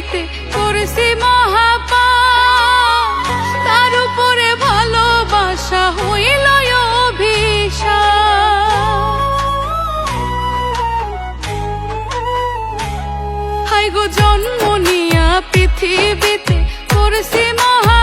পৃথিবীতে করছি মহাপা তার উপরে ভালোবাসা হইল হাই গো জন্ম নিয়া পৃথিবীতে করছি মহাপা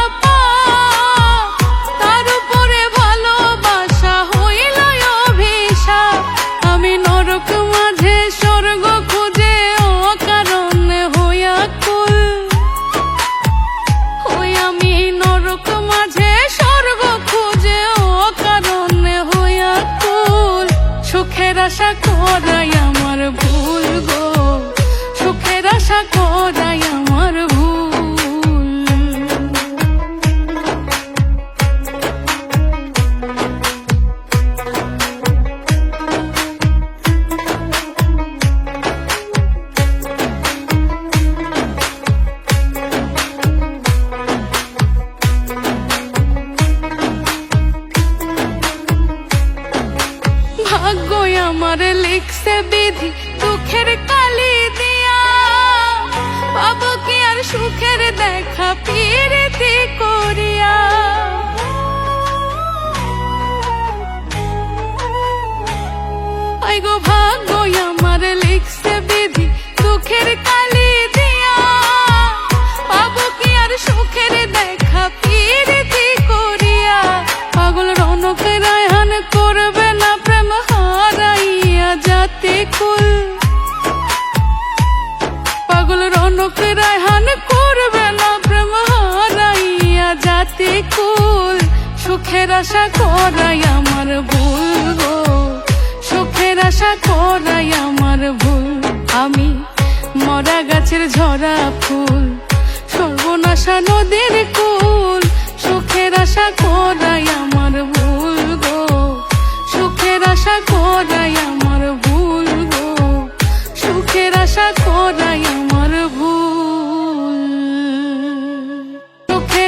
ভাগ্য আমার লিখছে বিধি, দুঃখের কালি দিয়া। পাবো কি আর সুখের দেখা পিরিতি করিয়া। গো রনক রায়হান করবে না প্রেম জাতি কুল। সুখের আশা করাই আমার ভুল গো। সুখের আশা করাই আমার ভুল। আমি মরা গাছের ঝরা ফুল। সর্বনাশা নদীর